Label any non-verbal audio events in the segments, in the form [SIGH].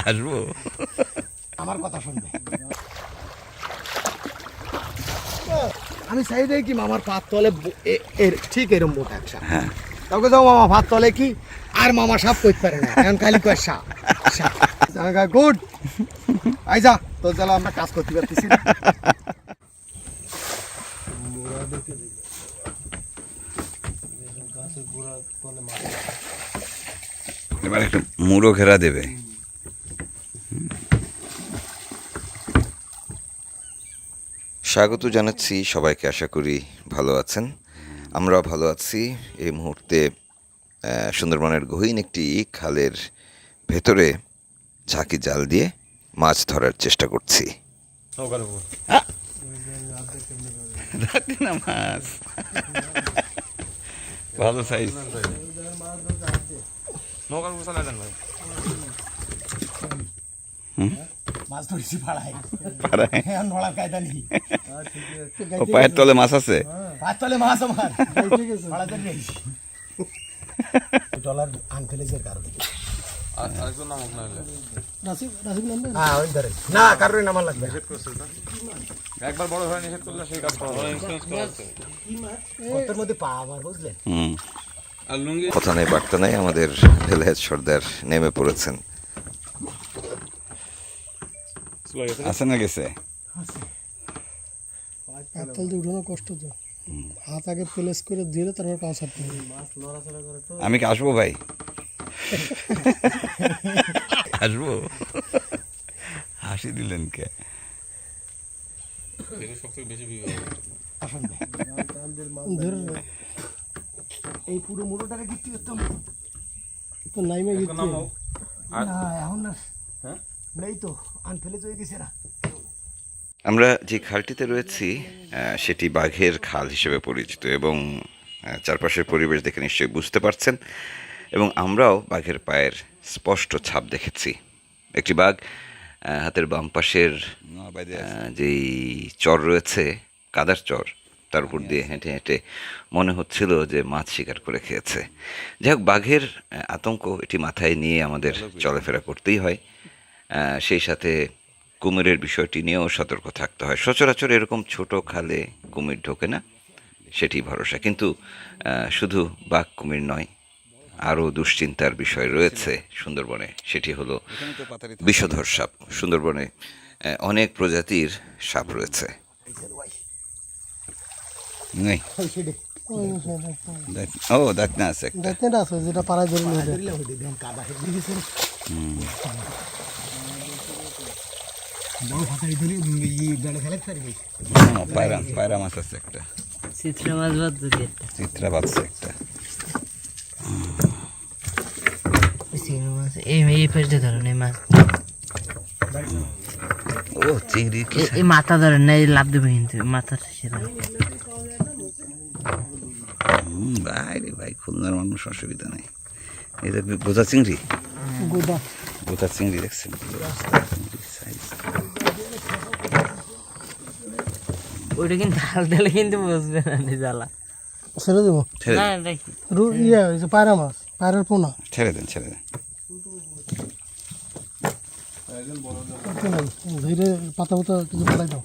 আসব? আমার কথা শুনবে। আমি চাই দেই কি মামার পাত তলে এ- এর ঠিক এরম বোট একসাথে হ্যাঁ। কাউকে যাও মামা ভাত তলে কি? আর মামা সাপ করতে পারে না এখন খালি কয় সাপ। সাপ। গুড। আই যা তোর জ্বালা আমরা কাজ করতে পারতেছি না এবার একটু মুড়ো ঘেরা দেবে। স্বাগত জানাচ্ছি সবাইকে আশা করি ভালো আছেন। আমরাও ভালো আছি। এই মুহূর্তে আহ, সুন্দরবনের গহীন একটি খালের ভেতরে ঝাঁকি জাল দিয়ে মাছ ধরার চেষ্টা করছি। ভালো সাইজ নৌকার না দেন ভাই। মাছ ধরেছি পাড়ায়। পাড়ায়? নড়ার কায়দা নেই ও পায়ের তলে মাছ আছে? ভাত তলে মাছ আমার। পাড়াতে নেই। ডলার আনফেলেজের কারণে আর আরেকজন নামক না হলে। হ্যাঁ ওই ধরে না কারোর নামা লাগবে একবার বড় হয়ে নিষেধ করলে সেই কাজ করা মধ্যে পা আমার বুঝলেন? কথা নেই বার্তা নেই আমাদের ভেলায়েত সর্দার নেমে পড়েছেন। আছে না গেছে? পাতাল দিয়ে উঠানো কষ্ট তো। হাত আগে প্লেস করে ধীরে তারপর পা ছাড়তে আমি কি আসব ভাই? আসব। হাসি দিলেন কে? বেশি। এই পুরো মুড়োটাকে গিফট করতাম। তো নাইমে গিয়ে না এখন না। হ্যাঁ? নেই তো আনফেলেজ হয়ে গেছে না আমরা যে খালটিতে রয়েছি সেটি বাঘের খাল হিসেবে পরিচিত এবং চারপাশের পরিবেশ দেখে নিশ্চয়ই বুঝতে পারছেন এবং আমরাও বাঘের পায়ের স্পষ্ট ছাপ দেখেছি। একটি বাঘ হাতের বাম পাশের যেই চর রয়েছে কাদার চর তার উপর দিয়ে হেঁটে হেঁটে মনে হচ্ছিল যে মাছ শিকার করে খেয়েছে যাই হোক বাঘের আতঙ্ক এটি মাথায় নিয়ে আমাদের চলাফেরা করতেই হয় সেই সাথে কুমিরের বিষয়টি নিয়েও সতর্ক থাকতে হয় সচরাচর এরকম ছোট খালে কুমির ঢোকে না সেটি ভরসা কিন্তু শুধু বাঘ কুমির নয় আরও দুশ্চিন্তার বিষয় রয়েছে সুন্দরবনে সেটি হলো বিষধর সাপ সুন্দরবনে অনেক প্রজাতির সাপ রয়েছে নেই ও দেখ না আছে দেখতে আছে যেটা পাড়ায় ধরে নিয়ে পায়রা পায়রা মাছ আছে একটা। চিত্রা মাছ বাদ দিকে চিত্রা বাচ্ছে একটা। এই এই পাশে ধরেন এই মাছ। ও চিংড়ি এই- মাথা ধরেন না এই লাভ দেবে কিন্তু মাথাটা সেটা হুম, ভাই রে ভাই খুলনার মানুষ অসুবিধা নেই। দেখবি গোজা চিংড়ি? গোদা গোজা চিংড়ি দেখছেন? ওইটা কিন্তু হাল দিলে কিন্তু বুঝবে না জ্বালা। ছেড়ে দেবো? ইয়ে পায়রা মাছ পায়রার পোনা। ছেড়ে দেন ছেড়ে দেন। ধীরে পাতা পাতা কিছু পালাই দাও।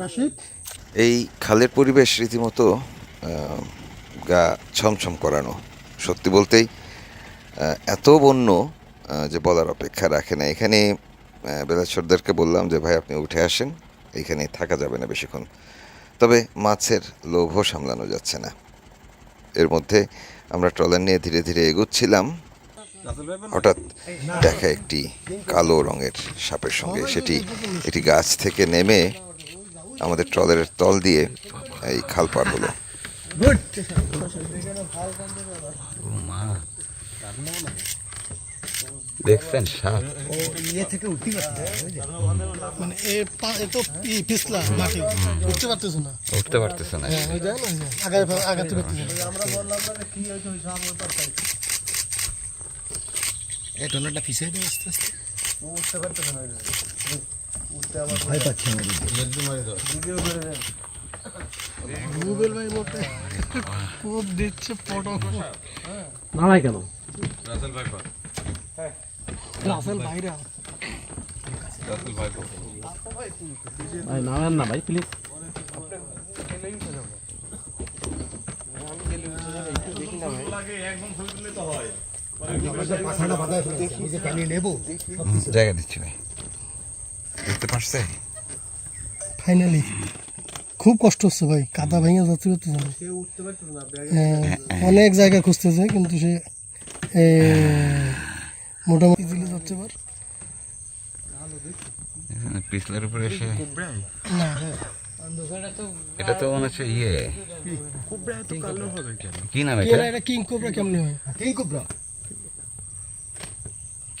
রাশিদ? এই খালের পরিবেশ রীতিমতো গা ছমছম করানো। সত্যি বলতেই এত বন্য যে বলার অপেক্ষা রাখে না। এখানে বেলা বললাম যে, ভাই, আপনি উঠে আসেন। এখানে থাকা যাবে না বেশিক্ষণ। তবে মাছের লোভও সামলানো যাচ্ছে না। এর মধ্যে আমরা ট্রলার নিয়ে ধীরে ধীরে এগোচ্ছিলাম। হঠাৎ দেখা একটি কালো রঙের সাপের সঙ্গে। সেটি একটি গাছ থেকে নেমে আমাদের ট্রলারের তল দিয়ে এই খাল পার হলো। দেখছেন সাপ? ইয়ে থেকে উঠতে পারছে মানে এ পা এ তো পিছলা মাটি। উঠতে পারতেছে না। উঠতে পারতেছে না। হ্যাঁ, না আগে আগাতে পারতেছে না। এই টলারটা ফিসে দেয় আস্তে। আস্তে উঠতে পারতেছে না ভয় পাচ্ছে আমাদের রুবেল ভাই মোটে কোপ দিচ্ছে পটক নামাই কেন? রাসেল ভাই পা রাসেল ভাইরা রাসেল ভাই পা ভাই নামেন না ভাই প্লিজ জায়গা দিচ্ছি ভাই দেখতে পারছে ফাইনালি খুব কষ্ট হচ্ছে ভাই কাদা ভেঙে যাচ্ছে করতে জানে। হ্যাঁ, অনেক জায়গা খুঁজতেছে কিন্তু সে মোটামুটি দিলে যাচ্ছে এবার। পিছলের উপরে এসে না এটা তো মনে হচ্ছে ইয়ে। কি? নাম এটা? কিং কোবরা কেমন হয়? কিং কুবরা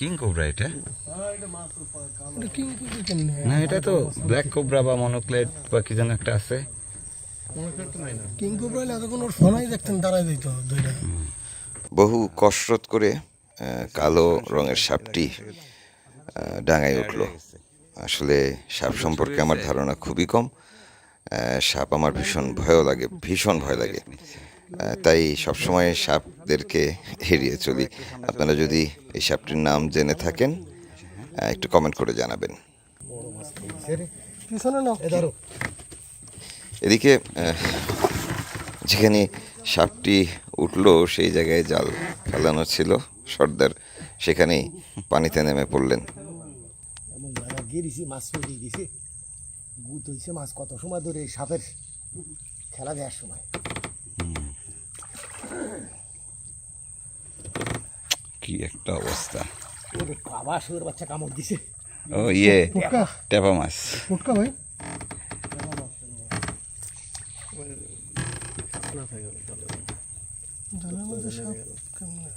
কিং কোবরা এটা? এটা কিং কোবরা কেমনে না এটা তো ব্ল্যাক কোবরা বা মনোক্লেট বা কি যেন একটা আছে। কিং কোবরা হলে এতক্ষণ ওর ফোনাই দেখতেন দাঁড়াই দিত দুইটা। বহু কসরত করে কালো রঙের সাপটি ডাঙায় উঠল। আসলে সাপ সম্পর্কে আমার ধারণা খুবই কম। সাপ আমার ভীষণ ভয়ও লাগে ভীষণ ভয় লাগে। তাই সবসময় সাপদেরকে এড়িয়ে চলি। আপনারা যদি এই সাপটির নাম জেনে থাকেন একটু কমেন্ট করে জানাবেন। এদিকে যেখানে সাপটি উঠল, সেই জায়গায় জাল ফেলানো ছিল সর্দার। সেখানেই পানিতে নেমে পড়লেন। মাছ হয়েছে মাছ কত সময় ধরে সাপের খেলা দেওয়ার সময় কি একটা অবস্থা। ওরে বাবা শুয়োর বাচ্চা কামড় দিছে। ও ইয়ে ফুটকা টেপা মাছ। ফুটকা ভাই। জলের মধ্যে সাপ কেমনে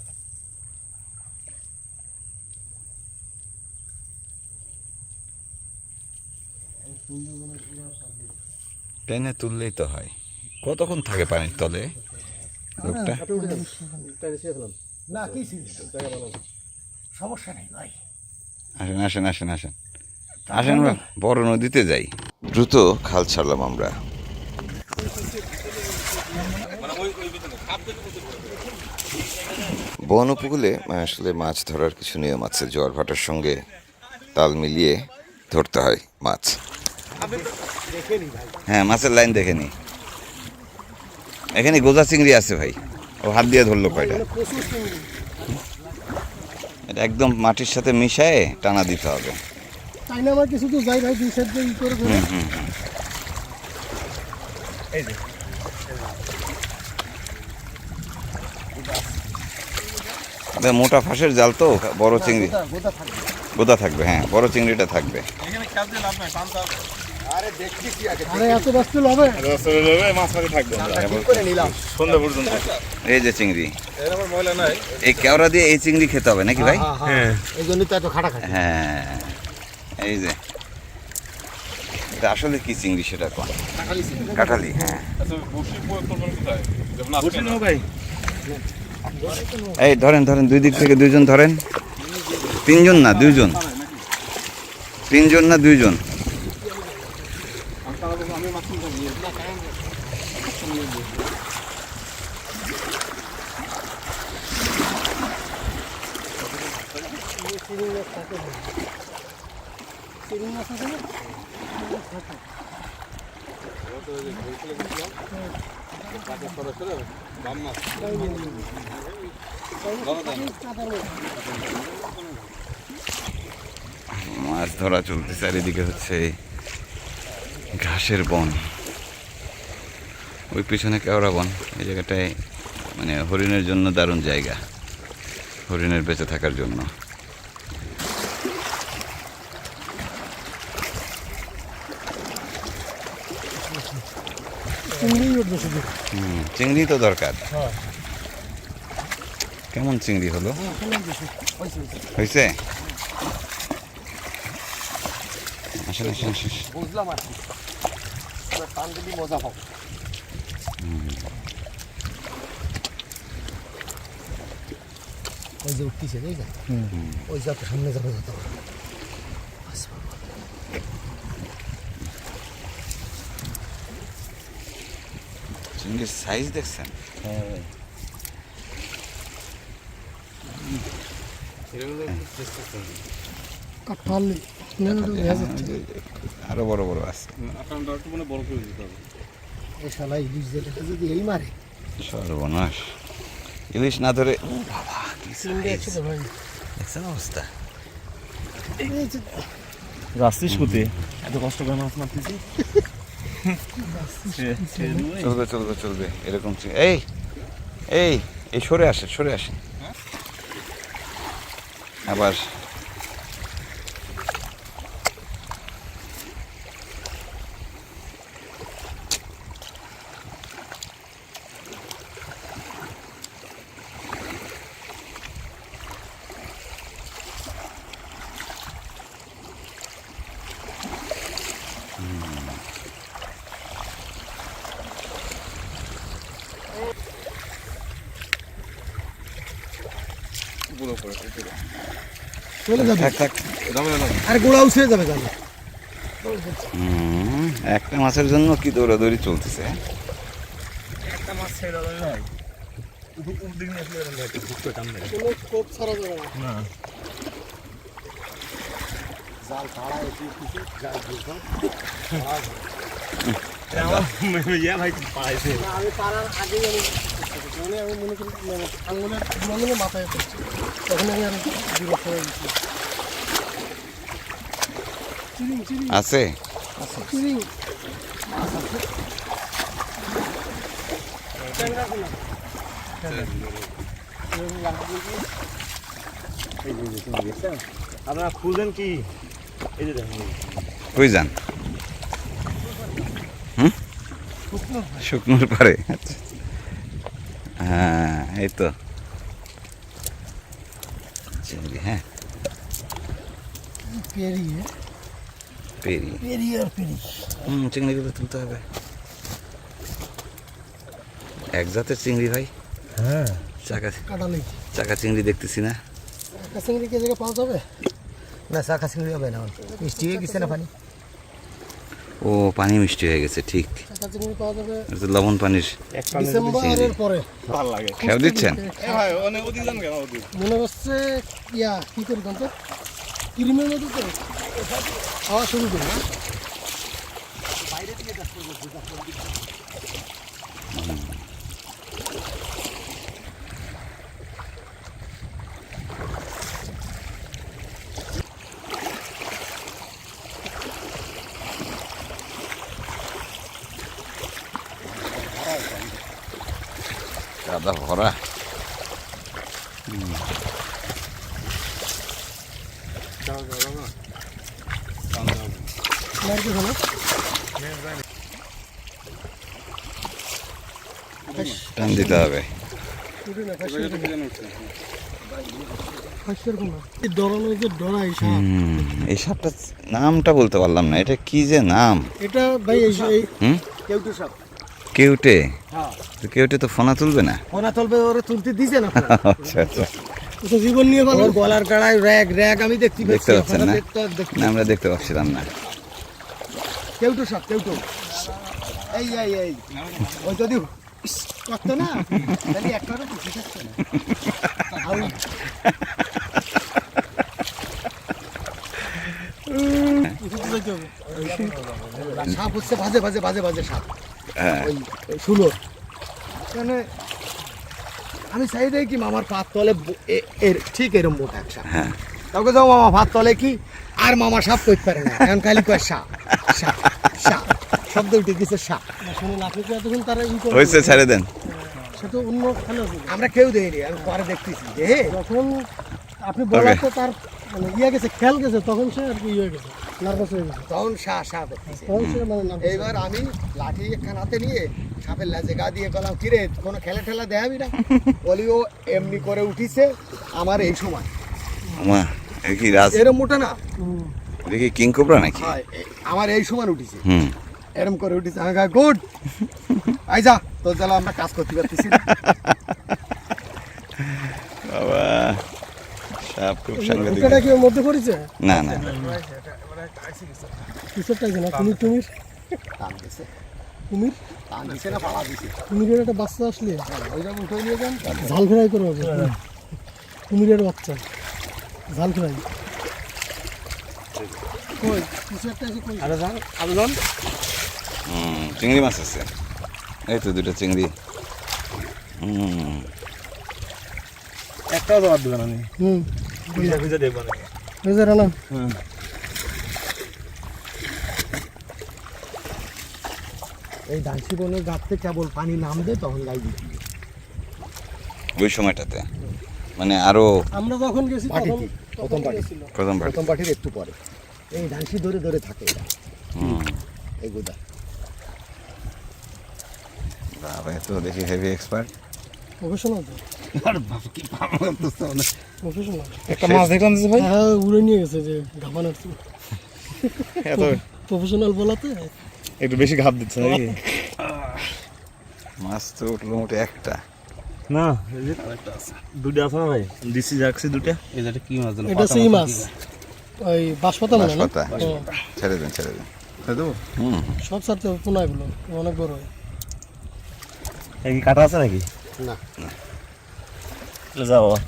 টেনে তুললেই তো হয়। কতক্ষণ থাকে পানির তলে? লোকটা? না কি সমস্যা নেই ভাই। আসেন আসেন আসেন আসেন। আসেন আমরা বড় নদীতে যাই। দ্রুত খাল ছাড়লাম আমরা। বন উপকূলে আসলে মাছ ধরার কিছু নিয়ম আছে। জোয়ার ভাটার সঙ্গে তাল মিলিয়ে ধরতে হয় মাছ। হ্যাঁ মাছের লাইন দেখে নি এখানে গোজা চিংড়ি আছে ভাই। ও হাত দিয়ে ধরলো কয়টা? এটা একদম মাটির সাথে মিশায়ে টানা দিতে হবে। তাই না আমার কিছু তো যাই ভাই দুই সাইড দিয়ে ই করে করে এটা মোটা ফাঁসের জাল তো বড় চিংড়ি। গোদা থাকবে। গোদা থাকবে হ্যাঁ বড় চিংড়িটা থাকবে। এই যে চিংড়ি। এর আবার ময়লা নাই। এই কেওড়া দিয়ে এই চিংড়ি খেতে হবে নাকি ভাই? হ্যাঁ এই জন্যই তো এত খাটা খাটি হ্যাঁ এই যে। এটা আসলে কি চিংড়ি সেটা কন? কাঁঠালি হ্যাঁ। আচ্ছা এই ধরেন ধরেন দুই দিক থেকে দুইজন ধরেন। তিনজন না দুইজন? তিনজন না দুইজন? মাছ ধরা চলতে চারিদিকে হচ্ছে ঘাসের বন। ওই পিছনে কেওড়া বন। এই জায়গাটায় মানে হরিণের জন্য দারুণ জায়গা, হরিণের বেঁচে থাকার জন্য। চিংড়ি উঠবে শুধু হুম, চিংড়ি তো দরকার। কেমন চিংড়ি হলো? হয়েছে আসেন আসেন আসেন বুঝলাম আর কি। টান দিলি মজা পাবো ওই যে উঠতেছে যে ওই যত সামনে যাবে যত চিংড়ির সাইজ দেখছেন? কাঁঠাল আরও বড় বড় আছে। এই শালা ইলিশ যেটা যদি এই মারে। সর্বনাশ। ইলিশ না ধরে বাবা! দেখছেন অবস্থা? যাচ্ছিস কোথায়? এত কষ্ট করে মাছ মারতেছি? [LAUGHS] চলবে চলবে চলবে এরকম এই এই এই সরে আসেন সরে আসেন। আবার চলে যাবে। থাক থাক। আর গোড়া উঠে যাবে জানো একটা মাছের জন্য কি দৌড়াদৌড়ি চলতেছে? ছাড়া একটু কিছু? জাল দিয়েছে ইয়া ভাই পাইছে না, আমি পারার আগেই আমি মানে আমি মনে করি মানে আঙুলের মাথায় আছে? আপনারা খুঁজেন কি? এই যে দেখুন। হুম? শুকনোর পারে আচ্ছা। হ্যাঁ এই তো। চিংড়ি হ্যাঁ পেরিয়ে পেরিয়ে পেরিয়ে আর পেরিয়ে হুম চিংড়িগুলো তুলতে হবে এক জাতের চিংড়ি ভাই হ্যাঁ চাকা কাটা নেই চাকা চিংড়ি দেখতেছি না চাকা চিংড়ি কে জায়গায় পাওয়া যাবে না চাকা চিংড়ি হবে না মিষ্টি গেছে না পানি ও পানি মিষ্টি হয়ে গেছে ঠিক। লবণ পানির ডিসেম্বরের পরে। ভালো লাগে। খেয়াল দিচ্ছেন? মনে হচ্ছে ইয়া কি করি তো? ক্রিমের মতো তো খাওয়া শুরু করি ভরা টান দিতে হবে। এই সাপ নামটা বলতে পারলাম না। এটা কি যে নাম? এটা ভাই এই কেউটু সব কেউটে? হ্যাঁ। তো কেউটে তো ফোনা তুলবে না? ওনা তলবে ওরে তুলতে দিছে না [LAUGHS] আচ্ছা আচ্ছা। তো জীবন নিয়ে ভালো ওর গলার গাড়ায় র্যাগ র্যাগ আমি দেখতে দেখতে পাচ্ছি। পাচ্ছেন না? না আমরা দেখতে পাচ্ছিলাম না। কেউটু সব কেউটু। এই এই এই। ওই যদি করতো না তাহলে একটারও খুশি থাকতো না। [LAUGHS] সাপ হচ্ছে ভাজে ভাজে ভাজে ভাজে সাপ। হ্যাঁ। ওই মানে আমি চাই দেই কি মামার পাত তলে এর ঠিক এরম মোটা এক সাপ। হ্যাঁ। যাও মামা ভাত তলে কি? আর মামা সাপ করতে পারে না এখন খালি কয় সাপ সাপ সাপ। শব্দ উঠে গেছে সাপ। শুনুন আপনি তো এতক্ষণ তারা ই হয়েছে ছেড়ে দেন। সে তো অন্য খেলা আমরা কেউ দেয়নি আমি পরে দেখতেছি যে যখন আপনি বলার তো তার মানে ইয়ে গেছে খেয়াল গেছে তখন সে আর কি ইয়ে হয়ে গেছে। তখন করতেছে। মানে এইবার আমি লাঠি একখান হাতে নিয়ে সাপের লাজে গা দিয়ে গেলাম কিরে কোনো খেলা ঠেলা দেখাবি না? [LAUGHS] বলি ও এমনি করে উঠিছে আমার এই সময়। কি রাজ এরম মোটা না? দেখি কিং কোবরা নাকি? আমার এই সময় উঠিছে। এরম করে উঠিছে আমি গুড আই যা তোর জ্বালা আমরা কাজ করতে পারতেছি না। বাবা সাপ খুব সাংঘাতিক ঢুকাটা কি ওর মধ্যে পড়েছে? না না কিসেরটা আছে না? তুমি তুমি টান দিছে। কুমির? তা নিচে না পালা দিছে। কুমিরের একটা বাচ্চা আসলে? ওই রকম উঠে নিয়ে যান ঝাল ফ্রাই করে হবে কুমিরের বাচ্চা। ঝাল ফ্রাই। কই? কিছু একটা আছে কই? আরও যান আরও হুম, চিংড়ি মাছ আছে। এই তো দুটো চিংড়ি। হুম। একটাও জবাব দেবে না হুম। না এই যে রানা এই দাসি বনের গাছতে কেবল পানি নামবে তখন গাই দিচ্ছি ওই সময়টাতে? মানে আরও আমরা যখন গেছি তখন প্রথম পাটি। প্রথম বার প্রথম পাটির একটু পরে। এই ধানসি ধরে ধরে থাকে হুম। এই গোদা। বাবা এ তো। দেখি হেভি এক্সপার্ট প্রফেশনাল তো প্রফেশনাল একটা মাছ দেখলাম যে ভাই। হ্যাঁ উড়ে নিয়ে গেছে যে ঘামানোর তো। এত প্রফেশনাল বলাতে একটু বেশি ঘাপ দিচ্ছে নাকি? মাছ তো উঠল মোটে একটা। না আছে। দুটো আছে না ভাই? দিছি যাচ্ছি দুটো এটা কি মাছ এটা সেই মাছ। ওই বাঁশপাতা মানে না? ছেড়ে দেন ছেড়ে দেন। সব এগুলো অনেক বড় হয়। এই কাটা আছে নাকি? না। যাও এই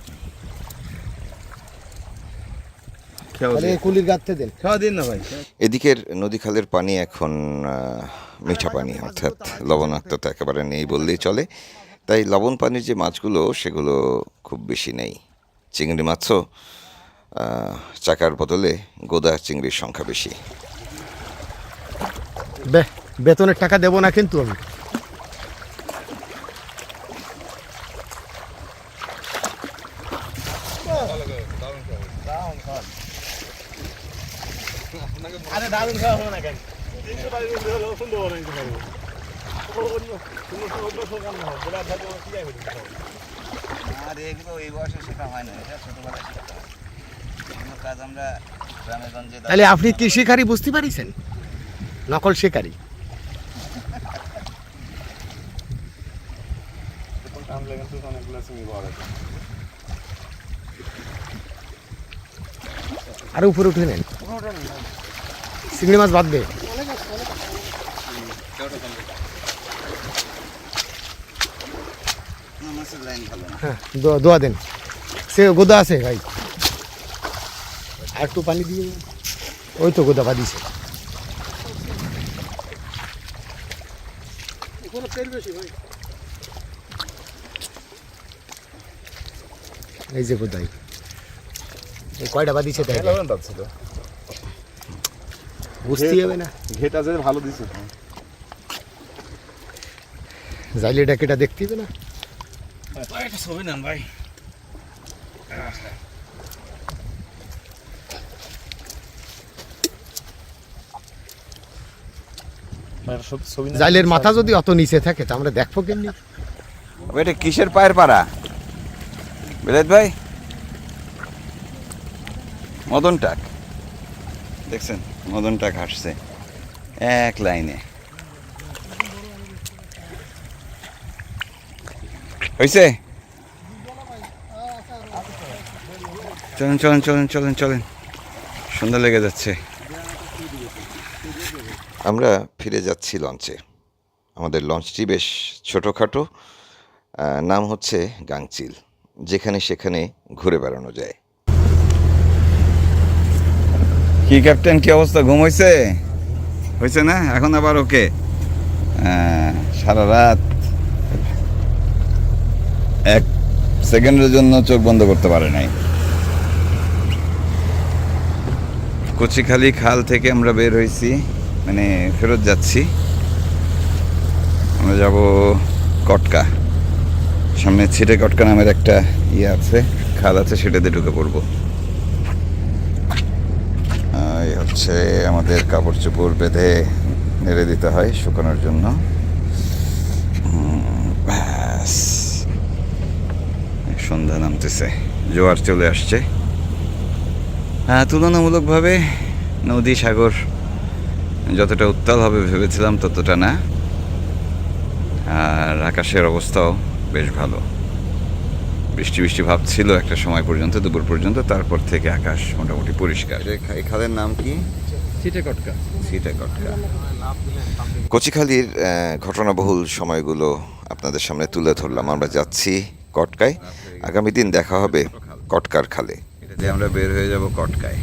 কুলির গাছতে দেন খাওয়া দিন না ভাই। এদিকের নদী খালের পানি এখন মিঠা পানি অর্থাৎ লবণাক্ততা একেবারে নেই বললেই চলে। তাই লবণ পানির যে মাছগুলো সেগুলো খুব বেশি নেই। চিংড়ি মাছও চাকার বদলে গোদা চিংড়ির সংখ্যা বেশি। বে বেতনের টাকা দেবো না কিন্তু আমি। আরে দারুণ খাওয়া হবে না কেন? তিনশো টাকা সুন্দর অন্য অন্য সরকার না কি যাবে আর এগুলো এই বয়সে শেখা হয় না এটা ছোটবেলায় কাজ আমরা গ্রামে গঞ্জে তাহলে আপনি কি শিকারি বুঝতে পারিছেন? নকল শিকারি। আর উপরে উঠে নেন। চিংড়ি মাছ ভালো না হ্যাঁ দো- দোয়া দেন। সে গোদা আছে ভাই। আর একটু পানি দিয়ে ওই তো গোদা ভাই। এই যে গোদাই। এই কয়টা বাঁধিছে তাই? বুঝতে হবে না। ঘেটা যে ভালো দিছে। জাইলে ডাকেটা দেখতে হবে না। একটা ছবি নেন ভাই। জাইলের মাথা যদি অত নিচে থাকে তা আমরা দেখব কেমনি। এটা কিসের পায়ের পাড়া? বেলাত ভাই? মদন টাক দেখছেন? মদন টাক হাসছে এক লাইনে। হয়েছে চলেন চলেন চলেন চলেন চলেন। সন্ধ্যা লেগে যাচ্ছে। আমরা ফিরে যাচ্ছি লঞ্চে। আমাদের লঞ্চটি বেশ ছোটোখাটো। নাম হচ্ছে গাংচিল। যেখানে সেখানে ঘুরে বেড়ানো যায়। কি, ক্যাপ্টেন? কি অবস্থা? ঘুম হয়েছে হয়েছে না? এখন আবার ওকে। সারা রাত এক সেকেন্ডের জন্য চোখ বন্ধ করতে পারে নাই। কচিখালি খাল থেকে আমরা বের হয়েছি মানে ফেরত যাচ্ছি। আমরা যাব কটকা। সামনে ছিটে কটকা নামের একটা ইয়ে আছে। খাল আছে, সেটাতে ঢুকে পড়ব আহ, এই হচ্ছে আমাদের কাপড় চোপড় বেঁধে নেড়ে দিতে হয় শুকানোর জন্য। সন্ধ্যা নামতেছে। জোয়ার চলে আসছে। আহ, তুলনামূলকভাবে নদী সাগর যতটা উত্তাল হবে ভেবেছিলাম ততটা না। আর আকাশের অবস্থাও বেশ ভালো। বৃষ্টি বৃষ্টি ভাব ছিল একটা সময় পর্যন্ত দুপুর পর্যন্ত তারপর থেকে আকাশ মোটামুটি পরিষ্কার। এই খালের নাম কি? সিটে কটকা। সিটা কটকা। কচিখালির ঘটনাবহুল সময়গুলো আপনাদের সামনে তুলে ধরলাম। আমরা যাচ্ছি কটকায়। আগামী দিন দেখা হবে কটকার খালে। এটা দিয়ে আমরা বের হয়ে যাব কটকায়।